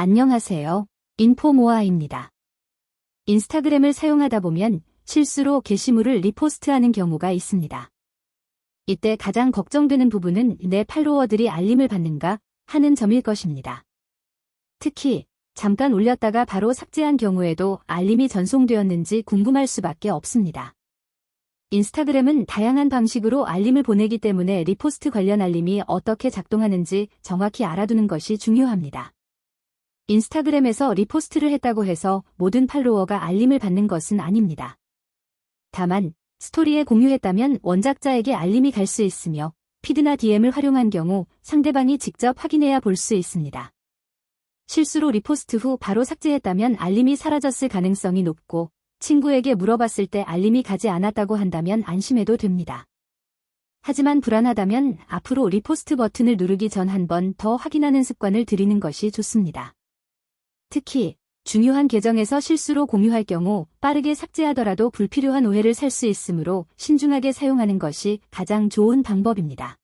안녕하세요. 인포모아입니다. 인스타그램을 사용하다 보면 실수로 게시물을 리포스트하는 경우가 있습니다. 이때 가장 걱정되는 부분은 내 팔로워들이 알림을 받는가 하는 점일 것입니다. 특히 잠깐 올렸다가 바로 삭제한 경우에도 알림이 전송되었는지 궁금할 수밖에 없습니다. 인스타그램은 다양한 방식으로 알림을 보내기 때문에 리포스트 관련 알림이 어떻게 작동하는지 정확히 알아두는 것이 중요합니다. 인스타그램에서 리포스트를 했다고 해서 모든 팔로워가 알림을 받는 것은 아닙니다. 다만 스토리에 공유했다면 원작자에게 알림이 갈 수 있으며 피드나 DM을 활용한 경우 상대방이 직접 확인해야 볼 수 있습니다. 실수로 리포스트 후 바로 삭제했다면 알림이 사라졌을 가능성이 높고 친구에게 물어봤을 때 알림이 가지 않았다고 한다면 안심해도 됩니다. 하지만 불안하다면 앞으로 리포스트 버튼을 누르기 전 한 번 더 확인하는 습관을 들이는 것이 좋습니다. 특히 중요한 계정에서 실수로 공유할 경우 빠르게 삭제하더라도 불필요한 오해를 살 수 있으므로 신중하게 사용하는 것이 가장 좋은 방법입니다.